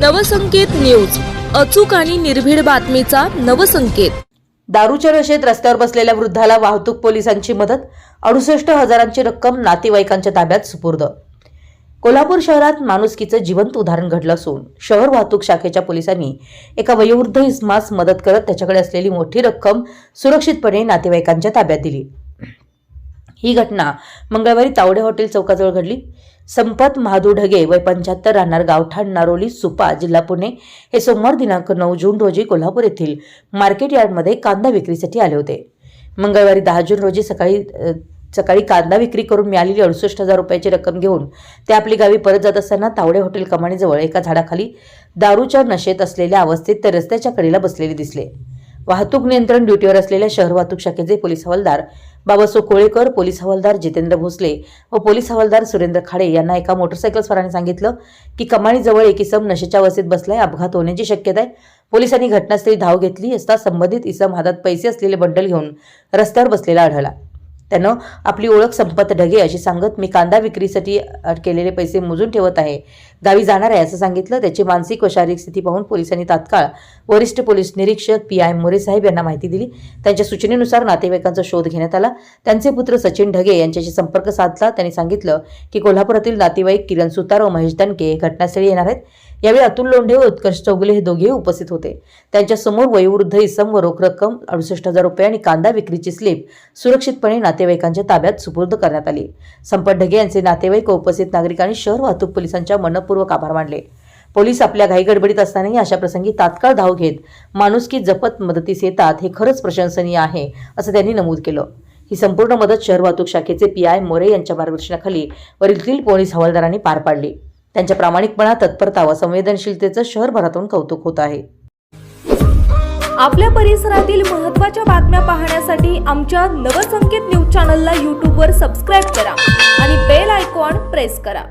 Navsanket news. अचूक आणि निर्भीड बातमीचा नवसंकेत. दारूच्या नशेत रस्त्यावर बसलेल्या वृद्धाला वाहतूक पोलिसांची मदत. अडुसष्ट हजारांची रक्कम नातेवाईकांच्या ताब्यात सुपूर्द. कोल्हापूर शहरात माणुसकीचं जिवंत उदाहरण घडलं असून शहर वाहतूक शाखेच्या पोलिसांनी एका वयोवृद्ध इस्मास मदत करत त्याच्याकडे असलेली मोठी रक्कम सुरक्षितपणे नातेवाईकांच्या ताब्यात दिली. ही घटना मंगळवारी तावडे हॉटेल चौकाजवळ घडली. संपत महादू ढगे वय पंच्याहत्तर राहणार गावठाण नारोली सुपा जिल्हा पुणे हे सोमवार दिनांक नऊ जून रोजी कोल्हापूर येथील मार्केट यार्डमध्ये कांदा विक्रीसाठी आले होते. मंगळवारी दहा जून रोजी सकाळी सकाळी कांदा विक्री करून मिळालेली अडुसष्ट हजार रुपयाची रक्कम घेऊन ते आपली गावी परत जात असताना तावडे हॉटेल कमानीजवळ एका झाडाखाली दारूच्या नशेत असलेल्या अवस्थेत ते रस्त्याच्या कडेला बसलेले दिसले. वाहतूक नियंत्रण ड्युटीवर असलेल्या शहर वाहतूक शाखेचे पोलीस हवालदार बाबा कोळेकर पोलीस हवालदार जितेंद्र भोसले व पोलीस हवालदार सुरेंद्र खाडे यांना एका मोटरसायकल स्वाराने सांगितलं की कमानीजवळ एक इसम नशेच्या अवस्थेत बसलाय अपघात होण्याची शक्यता आहे पोलिसांनी घटनास्थळी धाव घेतली असता संबंधित इसम हातात पैसे असलेले बंडल घेऊन रस्त्यावर बसलेला आढळला. त्यानं आपली ओळख संपत ढगे अशी सांगत मी कांदा विक्रीसाठी केलेले पैसे मोजून ठेवत आहे. गावी जाणार आहे असं सांगितलं. त्याची मानसिक व शारीरिक स्थिती पाहून पोलिसांनी तात्काळ वरिष्ठ पोलीस निरीक्षक पी आय मोरे साहेब यांना माहिती दिली. त्यांच्या सूचनेनुसार नातेवाईकांचा शोध घेण्यात आला. त्यांचे पुत्र सचिन ढगे यांच्याशी संपर्क साधला. त्यांनी सांगितलं की कोल्हापुरातील नातेवाईक किरण सुतार व महेश दणके घटनास्थळी येणार आहेत. यावेळी अतुल लोंढे व उत्कर्ष चौगुले हे दोघेही उपस्थित होते. त्यांच्यासमोर वयोवृद्ध इसम व रोख रक्कम अडुसष्ट हजार रुपये आणि कांदा विक्रीची स्लिप सुरक्षितपणे नातेवाईकांच्या ताब्यात सुपूर्द करण्यात आली. संपत ढगे यांचे नातेवाईक व उपस्थित नागरिकांनी शहर वाहतूक पोलिसांच्या मनपूर्वक आभार मानले. पोलीस आपल्या घाई गडबडीत असतानाही अशा प्रसंगी तात्काळ धाव घेत माणुसकी जपत मदतीस येतात हे खरंच प्रशंसनीय आहे असं त्यांनी नमूद केलं. ही संपूर्ण मदत शहर वाहतूक शाखेचे पी आय मोरे यांच्या मार्गदर्शनाखाली वरील पोलीस हवालदारांनी पार पाडली. त्यांच्या प्रामाणिकपणा तत्परता व संवेदनशीलतेचं शहरभरातून कौतुक होत आहे. आपल्या परिसरातील महत्त्वाच्या बातम्या पाहण्यासाठी आमच्या नवसंकेत न्यूज चॅनलला यूट्यूबवर सबस्क्राईब करा आणि बेल आयकॉन प्रेस करा.